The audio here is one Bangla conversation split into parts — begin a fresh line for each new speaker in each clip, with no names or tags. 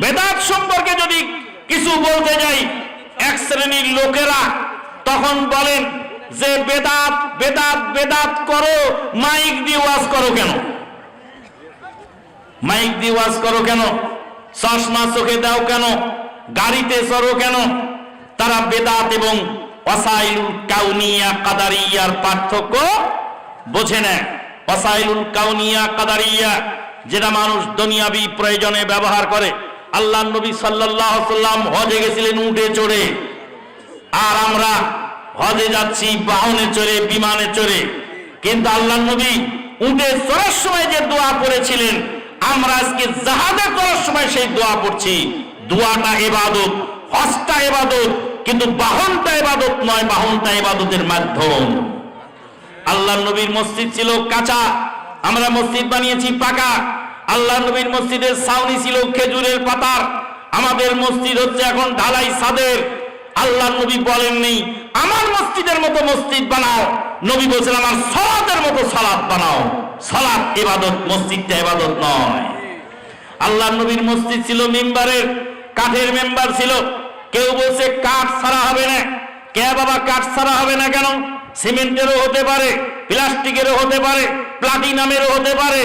বেদাত সম্পর্কে যদি কিছু বলতে যাই, এক শ্রেণির লোকেরা তখন বলেন যে, বেদাত বেদাত বেদাত করো, মাইক দিয়ে ওয়াজ করো কেন? মাইক দিয়ে ওয়াজ করো কেন? চশমা চোখে দাও কেন? গাড়িতে চড়ো কেন? তারা বেদাত এবং ওয়াসাইলুল কাউনিয়া কাদারিয়ার পার্থক্য বোঝে না। ওয়াসাইলুল কাউনিয়া কাদারিয়া, যেটা মানুষ দুনিয়াবি প্রয়োজনে ব্যবহার করে। আল্লাহ নবী সাল্লাম হজে গেছিলেন উঠে চড়ে। আর আমরা হজে যাচ্ছি বাহনে চড়ে, বিমানে চড়ে। কিন্তু আল্লাহ নবী উঠে চড়ার সময় যে দোয়া করেছিলেন, আমরা আজকে জাহাজে করার সময় সেই দোয়া পড়ছি। দোয়াটা এবাদত হজটা এবাদত কিন্তু বাহনটা এবাদত নয়, বাহনটা এবাদতের মাধ্যম। আল্লাহ নবীর মসজিদ ছিল কাঁচা, আমরা মসজিদ বানিয়েছি পাকা। আল্লাহ নবীর মসজিদের ছাউনি ছিল খেজুরের পাতার। আমাদের মসজিদ হচ্ছে এখন ঢালাই সাদের আল্লাহ নবী বলেননি আমার মসজিদের মতো মসজিদ বানাও। নবী বলছেন আমার সলাতের মতো সালাত বানাও। সালাত ইবাদত, মসজিদটা ইবাদত নয়। আল্লাহ নবীর মসজিদ ছিল মেম্বারের, কাঠের মেম্বার ছিল। কেউ বলছে, কাঠ ছাড়া হবে না। কে বাবা, কাঠ ছাড়া হবে না কেন? সিমেন্টেরও হতে পারে, প্লাস্টিকেরও হতে পারে, প্লাটিনামেরও হতে পারে।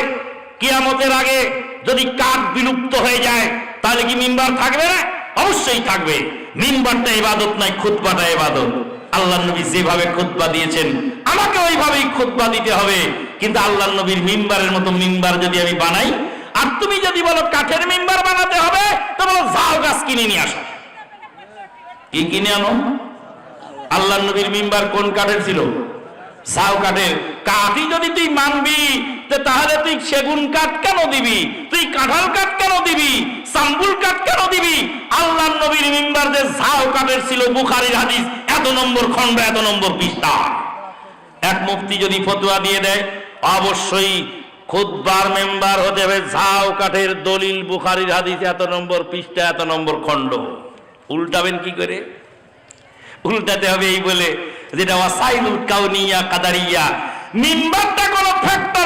কিয়ামতের আগে যদি কাঠ বিলুপ্ত হয়ে যায়, তাহলে কি মিম্বার থাকবে না? অবশ্যই থাকবে। মিম্বারটা ইবাদত নয়, খুতবাটা ইবাদত। আল্লাহ নবী যেভাবে খুতবা দিয়েছেন, আমাকে ওইভাবেই খুতবা দিতে হবে। কিন্তু আল্লাহ নবীর মিম্বারের মতো মিম্বার যদি আমি বানাই, আর তুমি যদি বলো কাঠের মিম্বার বানাতে হবে, তো বলো ঝাউ গাছ কিনে নিয়ে আসো। কি কিনে আনো? আল্লাহ নবীর মিম্বার কোন কাঠের ছিল? সাউ কাঠের। কাঠই যদি তুই মানবি তাহলে তুই সেগুন কাঠ কেন দিবি? তুই কাঁঠাল কাঠ কেন দিবি? সাম্বুল কাঠ কেন দিবি? আল্লাহ নবীর মিম্বার যে সাউ কাঠের ছিল বুখারির হাদিস, এত নম্বর খণ্ড, এত নম্বর পৃষ্ঠা। এক মুফতি যদি ফতোয়া দিয়ে দেয়, অবশ্যই খুদবার মেম্বার হতে হবে। ঝাউ কাঠের দলিল বুখারির হাদিস, এত নম্বর পৃষ্ঠা, এত নম্বর খণ্ড। উল্টাবেন কি করে? উল্টাতে হবে এই বলে, যেটা ওয়াসাইলুল কাউনিয়া কাদারিয়া। মিম্বারটা কোনো ফ্যাক্টর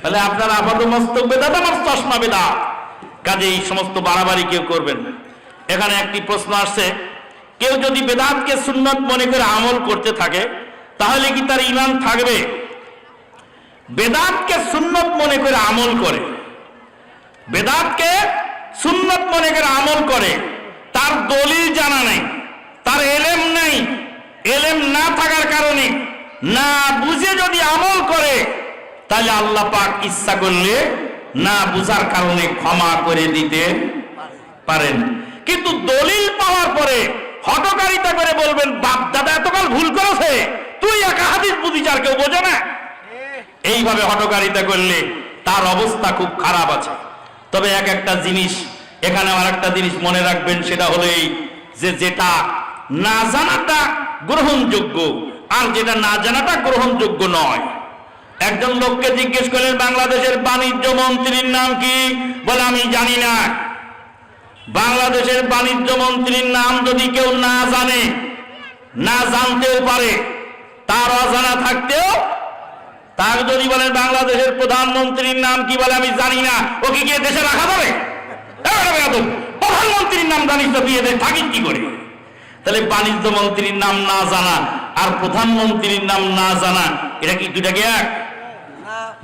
তাহলে আপনার আপাত মস্তক বেদাত আমার চশমা বেদাত। কাজে এই সমস্ত বাড়াবাড়ি কেউ করবেন না। এখানে একটি প্রশ্ন আসছে, কেউ যদি বেদাতকে সুন্নত মনে করে আমল করতে থাকে, তাহলে কি তার ইমান থাকবে? বেদাতকে সুন্নত মনে করে আমল করে। বেদাতকে সুন্নত মনে করে আমল করে, তার দলিল জানা নেই, তার এলেম নেই। এলেম না থাকার কারণে না বুঝে যদি আমল করে তাহলে আল্লাহ পাক ইচ্ছা করলে না বুঝার কারণে ক্ষমা করে দিতে পারেন। কিন্তু দলিল পাওয়ার পরে হটকারিতা করে বলবেন, বাপ দাদা, এতকাল ভুল করেছে। তুই একা হাদিস বুঝিস কেউ বোঝে না। এইভাবে হটকারিতা করলে তার অবস্থা খুব খারাপ আছে। তবে এক একটা জিনিস, এখানে আর একটা জিনিস মনে রাখবেন, সেটা হলো এই যে যেটা না জানাটা গ্রহণযোগ্য, আর যেটা না জানাটা গ্রহণযোগ্য নয়। একজন লোককে জিজ্ঞেস করলেন, বাংলাদেশের বাণিজ্য মন্ত্রীর নাম কি? বলে, আমি জানি না। বাংলাদেশের বাণিজ্য মন্ত্রীর নাম যদি কেউ না জানে, না জানতেও পারে, তার অজানা থাকতেও তার যদি বলেন, বাংলাদেশের প্রধানমন্ত্রীর নাম কি? বলে, আমি জানি না। ওকে গিয়ে দেশে রাখা যাবে? প্রধানমন্ত্রীর নাম জানিস তো বিয়ে দেয় থাকি কি করে? তাহলে বাণিজ্য মন্ত্রীর নাম না জানা আর প্রধানমন্ত্রীর নাম না জানা, এটা কি দুটাকে এক?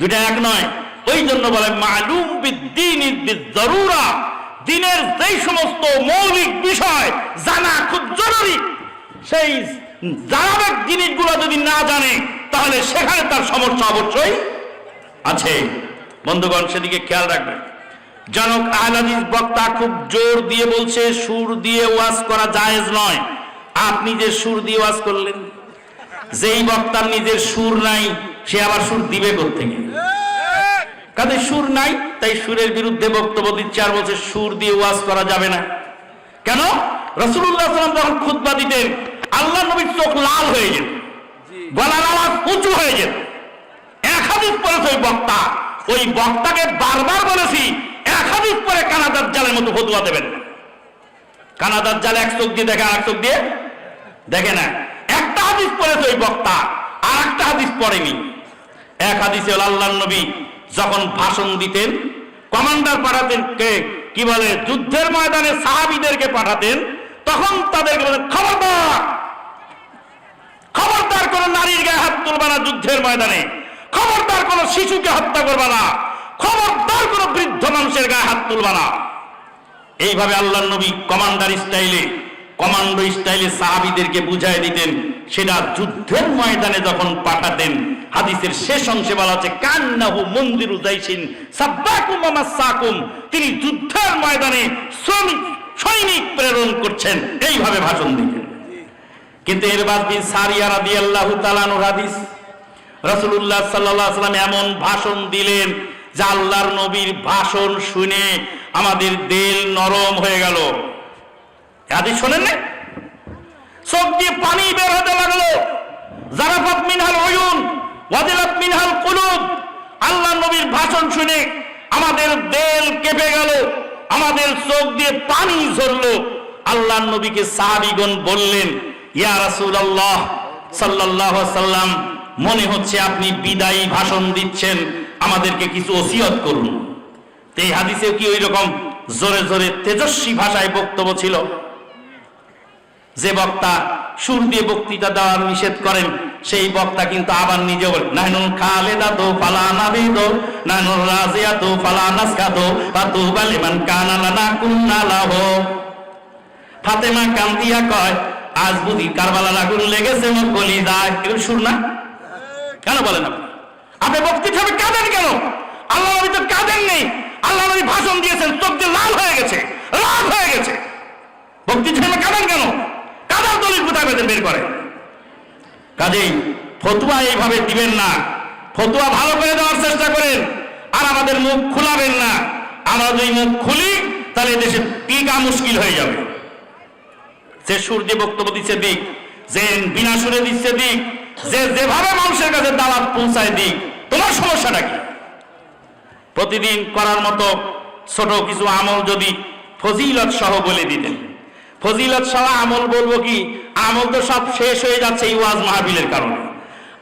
দুটা এক নয়। ওই জন্য বলে, মালুম জরুরা। দিনের যেই সমস্ত মৌলিক বিষয় জানা খুব জরুরি। সেই জানাবেক জিনিসগুলো যদি না জানে, তাহলে সেখানে তার সমস্যা অবশ্যই আছে। বন্ধুগণ, সেদিকে খেয়াল রাখবেন। জনক আহলাদিস বক্তা খুব জোর দিয়ে বলছে, সুর দিয়ে ওয়াজ করা জায়েজ নয়। আপনি যে সুর দিয়ে ওয়াজ করলেন? যেই বক্তার নিজের সুর নাই সে আবার সুর দিবে কোথেকে কাজে সুর নাই তাই সুরের বিরুদ্ধে বক্তব্য দিচ্ছে আর বলছে সুর দিয়ে ওয়াজ করা যাবে না। কেন? রসুল্লাহ সাল্লাম যখন খুতবা দিতেন আল্লাহ নবীর চোখ লাল হয়ে যেত গলার আওয়াজ উঁচু হয়ে যেত। এক হাদিস পড়েছে ওই বক্তা ওই বক্তাকে বারবার বলেছি এক হাদিস পরে কানাদার জালের মতো ফতুয়া দেবেন। কানাদার জাল এক চোখ দিয়ে দেখে আর এক চোখ দিয়ে দেখে না। একটা হাদিস পড়েছে ওই বক্তা আর একটা হাদিস পড়েনি। এক হাদিসে হলো আল্লাহর নবী যখন ভাষণ দিতেন, কমান্ডার পাঠাতেন কে কি বলে, যুদ্ধের ময়দানে সাহাবীদেরকে পাঠাতেন, তখন তাদেরকে বলে, খবরদার! খবরদার কোন নারীর গায়ে হাত তুলবা না যুদ্ধের ময়দানে। খবরদার কোন শিশুকে হত্যা করবা না। খবরদার কোন বৃদ্ধ মানুষের গায়ে হাত তুলবা না। এইভাবে আল্লাহ নবী কমান্ডার স্টাইলে, কমান্ডো স্টাইলে সাহাবিদেরকে বুঝাই দিতেন। সেটা যুদ্ধের ময়দানে যখন পাঠাতেন, হাদিসের শেষ অংশে বলা আছে, কান্নাহু মন্দিরু যাইছিন সাব্বাকুম আমা সাকুম তিনি যুদ্ধের ময়দানে শ্রমিক, সৈনিক প্রেরণ করছেন। এইভাবে ভাষণ দিতেন। কিন্তু এর বাদ বিন সারিয়া রাদিয়াল্লাহু তাআলার হাদিস, রাসূলুল্লাহ সাল্লাল্লাহু আলাইহি সাল্লাম এমন ভাষণ দিলেন যে আল্লাহর নবীর ভাষণ শুনে আমাদের দিল নরম হয়ে গেল। হাদিস শোনেন না চোখ দিয়ে পানি বের হতে লাগল। জারাফাত মিনহাল উয়ুন ওয়াদিলাত মিনহাল কুলুব। আল্লাহ নবীর ভাষণ শুনে আমাদের দেল কেঁপে গেল, আমাদের চোখ দিয়ে পানি ঝরলো। আল্লাহ নবীকে সাহাবিগণ বললেন, ইয়া রাসূলুল্লাহ সাল্লাল্লাহু আলাইহি সাল্লাম, মনে হচ্ছে আপনি বিদায়ী ভাষণ দিচ্ছেন, আমাদেরকে কিছু ওসিয়ত করুন। এই হাদিসেও কি ওই রকম জোরে জোরে তেজস্বী ভাষায় বক্তব্য ছিল? যে বক্তা সুর দিয়ে বক্তৃতা দেওয়ার নিষেধ করেন, সেই বক্তা কিন্তু আবার নিজে বলেন নাহনুল খালেদা তো নাহনুল রাজিয়া লানা কুন্না লাহ। ফাতেমা কান্দিয়া কয়, আজ লেগেছে মোর গলি যায় এগুলো সুর না? কেন বলেন আপনি? আপনি বক্তৃতা হবে কাঁদেন কেন? আল্লাহ নবী তো কাঁদেন নেই। আল্লাহ নবী ভাষণ দিয়েছেন, চোখ দিয়ে লাল হয়ে গেছে, লাল হয়ে গেছে। বক্তৃতা হবে কাঁদেন কেন কাদার বেঁধে বের করে। কাজেই ফতুয়া এইভাবে দিবেন না। ফতুয়া ভালো করে দেওয়ার চেষ্টা করেন, আর আমাদের মুখ খোলাবেন না। আমরা যদি মুখ খুলি, তাহলে দেশে টিকা মুশকিল হয়ে যাবে। যে সুর দিয়ে বক্তব্য দিচ্ছে দিক, যে বিনা সুরে দিচ্ছে দিক, যে যেভাবে মানুষের কাছে দাওয়াত পৌঁছায় দিক, তোমার সমস্যাটা কি? প্রতিদিন করার মতো ছোট কিছু আমল যদি ফজিলত সহ বলে দিতেন। ফজিলত সহ আমল বলব কি? আমল তো সব শেষ হয়ে যাচ্ছে এই ওয়াজ মাহবিলের কারণে।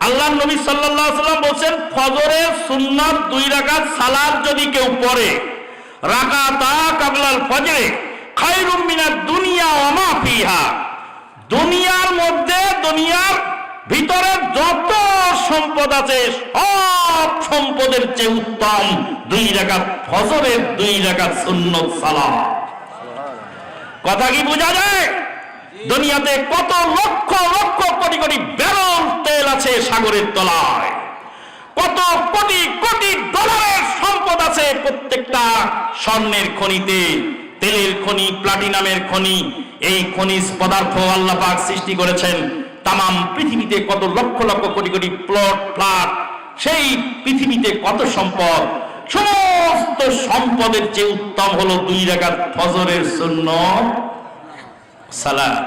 আল্লাহ নবী আলাইহি সাল্লাম বলছেন, ফজরের সুন্নাত দুই রাকাত সালাত যদি কেউ পড়ে, রাকাতা কাবলাল ফজরে খায়রুম মিনাদ দুনিয়া ওয়া মা ফিহা। দুনিয়ার মধ্যে, দুনিয়ার ভিতরে যত সম্পদ আছে, সব সম্পদের চেয়ে উত্তম দুই রাকাত ফজরের দুই রাকাত সুন্নত সালাত। কথা কি বোঝা যায়? দুনিয়াতে কত লক্ষ লক্ষ কোটি কোটি ব্যারল তেল আছে সাগরের তলায়। কত কোটি কোটি ডলারের সম্পদ আছে প্রত্যেকটা স্বর্ণের খনিতে। তেলের খনি, প্লাটিনামের খনি, এই খনিজ পদার্থ আল্লাহ পাক সৃষ্টি করেছেন। তামাম পৃথিবীতে কত লক্ষ লক্ষ কোটি কোটি প্লট, ফ্ল্যাট, সেই পৃথিবীতে কত সম্পদ? সমস্ত সম্পদের চেয়ে উত্তম হলো দুই রাকাত ফজরের সুন্নত। সালাত।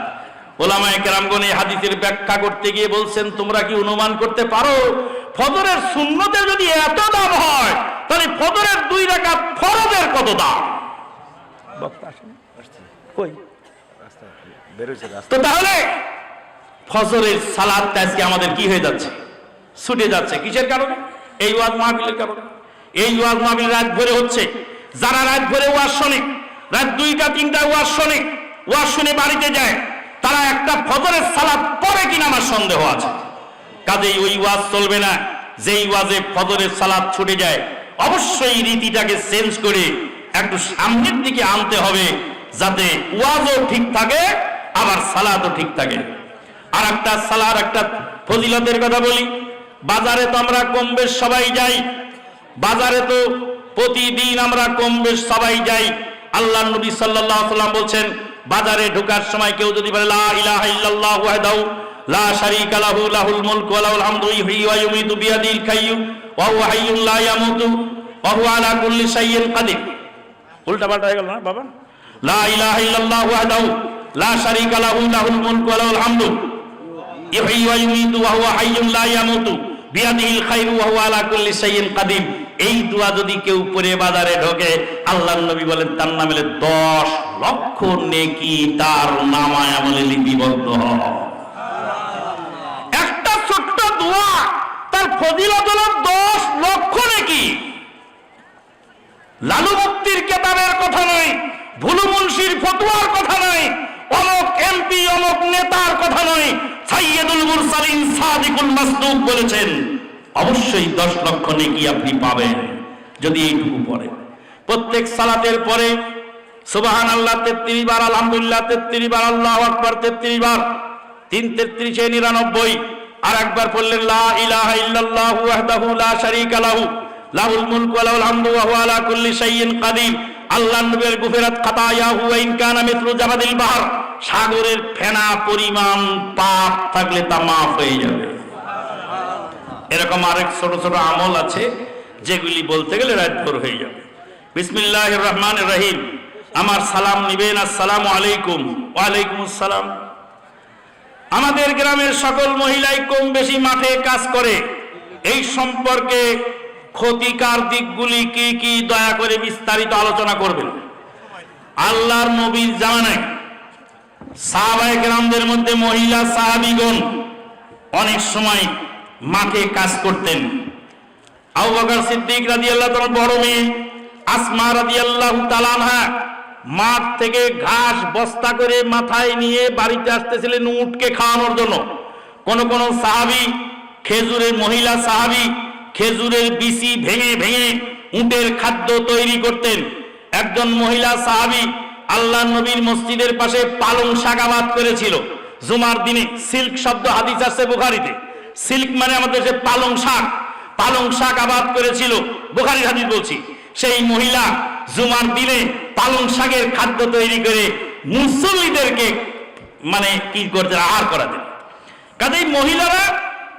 ওলামায়ে কেরামগণ এই হাদিসের ব্যাখ্যা করতে গিয়ে বলছেন, তোমরা কি অনুমান করতে পারো? ফজরের সুন্নতে যদি এত দাম হয়, তাহলে ফজরের দুই রাকাত ফরজের কত দাম? তো তাহলে ফজরের সালাদটা আজকে আমাদের কি হয়ে যাচ্ছে? ছুটে যাচ্ছে। কিসের কারণে? এই ওয়াজ মাহফিলের কারণে। এই ওয়াজ মাহফিল রাত ভরে হচ্ছে। যারা রাত ভরে ওয়াজ শোনে, রাত দুইটা, তিনটা ওয়াজ শোনে ওয়াজ শুনে বাড়িতে যায়, তারা একটা ফজরের সালাদ পরে কিনা আমার সন্দেহ আছে। কাজেই ওই ওয়াজ চলবে না, যেই ওয়াজে ফজরের সালাদ ছুটে যায়, অবশ্যই রীতিটাকে চেঞ্জ করে একটু সামনের দিকে আনতে হবে, যাতে ওয়াজও ঠিক থাকে, আবার সালাদও ঠিক থাকে। আর একটা সালার একটা ফজিলতের কথা বলি। বাজারে তো আমরা কম বেশ সবাই যাই, বাজারে তো প্রতিদিন আমরা কম বেশ সবাই যাই। আল্লাহ নবী আলাইহি সাল্লাম বলছেন বাজারে ঢোকার সময় কেউ যদি বলে, লা ইলাহা ইল্লাল্লাহু ওয়াহদাহু, লা শারীকা লাহু, লাহুল মুলকু ওয়া লাহুল হামদু ইহয়ি ওয়া ইউমীতু বিয়াদিল কাইয়্যুম, ওয়া হুয়া হাইয়্যুন লা ইয়ামুতু, ওয়া আলা কুল্লি শাইইন কাদির। উল্টা পাল্টা হয়ে গেল না, বাবা? লা ইলাহা ইল্লাল্লাহু ওয়াহদাহু, লা শারীকা লাহু, লাহুল মুলকু ওয়া লাহুল হামদু ইহয়ী ওয়া ইউমীতু, ওয়া হুয়া হাইয়্যুন লা ইয়ামুতু, বিয়াদিহিল খায়রু ওয়া হুয়া আলা কুল্লি শাইইন কাদির। এই দোয়া যদি কেউ পরে বাজারে ঢোকে আল্লাহ নবী বলেন, তার নামে 10 লক্ষ নেকি তার নামায় আমলে লিপিবদ্ধ একটা ছোট্ট দোয়া, তার ফজিলত হলো 10 লক্ষ নেকি। লালু মুক্তির কেতাবের কথা নয়, ভুলু মুন্সির ফতুয়ার কথা নয়, অমক এমপি, অমক নেতার কথা নয়, সাইয়েদুল মুরসালিন সাদিকুল মাসদুক বলেছেন অবশ্যই দশ লক্ষ নেকি আপনি পাবেন, যদি এইটুকু পড়ে। প্রত্যেক সালাতের পরে সুবাহান আল্লাহ তেত্রিশ বার আলহামদুলিল্লাহ, তেত্রিশ বার আল্লাহ আকবর, তেত্রিশ বার, তিন তেত্রিশে নিরানব্বই আর একবার পড়লেন, লা ইলাহা ইল্লাল্লাহু ওয়াহদাহু লা শারীকা লাহু, লাহুল মুলকু ওয়া লাহুল হামদু ওয়া হুয়া আলা কুল্লি শাইইন কাদির। আল্লাহর নবীর গুফরাত খাতায়াহু ওয়া ইন কানা মিথলু জাবাদিল বাহর। সাগরের ফেনা পরিমাণ পাপ থাকলে তা মাফ হয়ে যাবে। এরকম আরেক ছোট ছোট আমল আছে, যেগুলি বলতে গেলে রাত ভোর হয়ে যাবে। বিসমিল্লাহ রহমান রহিম। আমার সালাম নিবেন, আসসালাম আলাইকুম। ওয়ালাইকুম আসসালাম। আমাদের গ্রামের সকল মহিলাই কম বেশি মাঠে কাজ করে। এই সম্পর্কে ক্ষতিকার দিকগুলি কি কি দয়া করে বিস্তারিত আলোচনা করবেন? আল্লাহর নবীর জামানায় সাহাবায়ে গ্রামদের মধ্যে মহিলা সাহাবিগণ অনেক সময় মাঠে কাজ করতেন। আবু বকর সিদ্দিক রাদিয়াল্লাহু তাআলা বড় মেয়ে আসমা রাদিয়াল্লাহু তাআলা আনহা মাঠ থেকে ঘাস বস্তা করে মাথায় নিয়ে বাড়িতে আসতেছিলেন উটকে খাওয়ানোর জন্য। কোন কোন সাহাবী, খেজুরের মহিলা সাহাবী খেজুরের বিচি ভেঙে ভেঙে উটের খাদ্য তৈরি করতেন। একজন মহিলা সাহাবী আল্লাহ নবীর মসজিদের পাশে পালং শাক করেছিল। জুমার দিনে সিল্ক শব্দ হাদিস আছে বুখারিতে। সিল্ক মানে আমাদের যে পালং শাক। পালং শাক আবাদ করেছিল বুখারি হাদিস বলছি, সেই মহিলা জুমার দিনে পালং শাকের খাদ্য তৈরি করে মুসল্লিদেরকে মানে কি করতে আহার করাতেন। কাজেই মহিলারা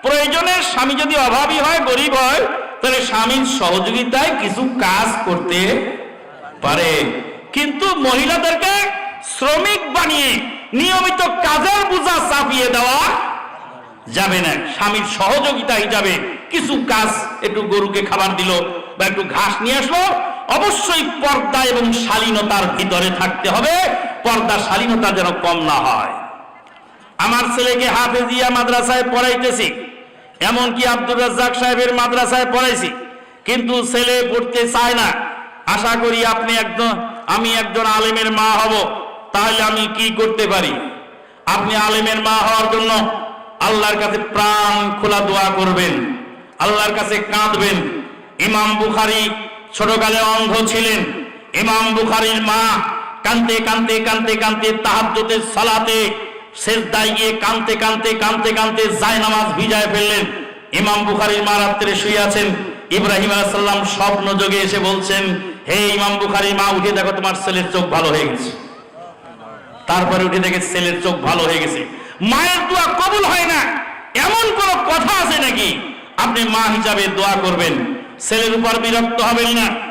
প্রয়োজনে স্বামী যদি অভাবী হয়, গরিব হয়, তাহলে স্বামীর সহযোগিতায় কিছু কাজ করতে পারে। কিন্তু মহিলাদেরকে শ্রমিক বানিয়ে নিয়মিত কাজের বোঝা চাপিয়ে দেওয়া যাবে না। স্বামীর সহযোগিতা হিসাবে কিছু কাজ একটু গরুকে খাবার দিল বা একটু ঘাস নিয়ে আসলো, অবশ্যই পর্দা এবং শালীনতার ভিতরে থাকতে হবে। পর্দা শালীনতা যেন কম না হয়। আমার ছেলেকে হাফেজিয়া মাদ্রাসায় পড়াইতেছি, এমনকি আব্দুর রাজ্জাক সাহেবের মাদ্রাসায় পড়াইছি, কিন্তু ছেলে পড়তে চায় না। আশা করি আপনি একজন, আমি একজন আলেমের মা হব, তাহলে আমি কি করতে পারি? আপনি আলেমের মা হওয়ার জন্য আল্লাহর কাছে প্রাণ খোলা দোয়া করবেন, আল্লাহর কাছে কাঁদবেন। ইমাম বুখারি ছোটকালে অন্ধ ছিলেন। ইমাম বুখারির মা কানতে কানতে কানতে কানতে তাহাজ্জুদের সালাতে সেজদায় গিয়ে কানতে কানতে কানতে কানতে যায় নামাজ ভিজায় ফেললেন। ইমাম বুখারির মা রাত্রে শুয়ে আছেন। ইব্রাহিম আলাইহিস সালাম স্বপ্ন যোগে এসে বলছেন, হে ইমাম বুখারীর মা, উঠে দেখো তোমার ছেলের চোখ ভালো হয়ে গেছে। তারপরে উঠে দেখে ছেলের চোখ ভালো হয়ে গেছে। মায়ের দোয়া কবুল হয় না। এমন কোন কথা আছে নাকি? আপনি মা হিসাবে দোয়া করবেন। ছেলের উপর বিরক্ত হবেন না।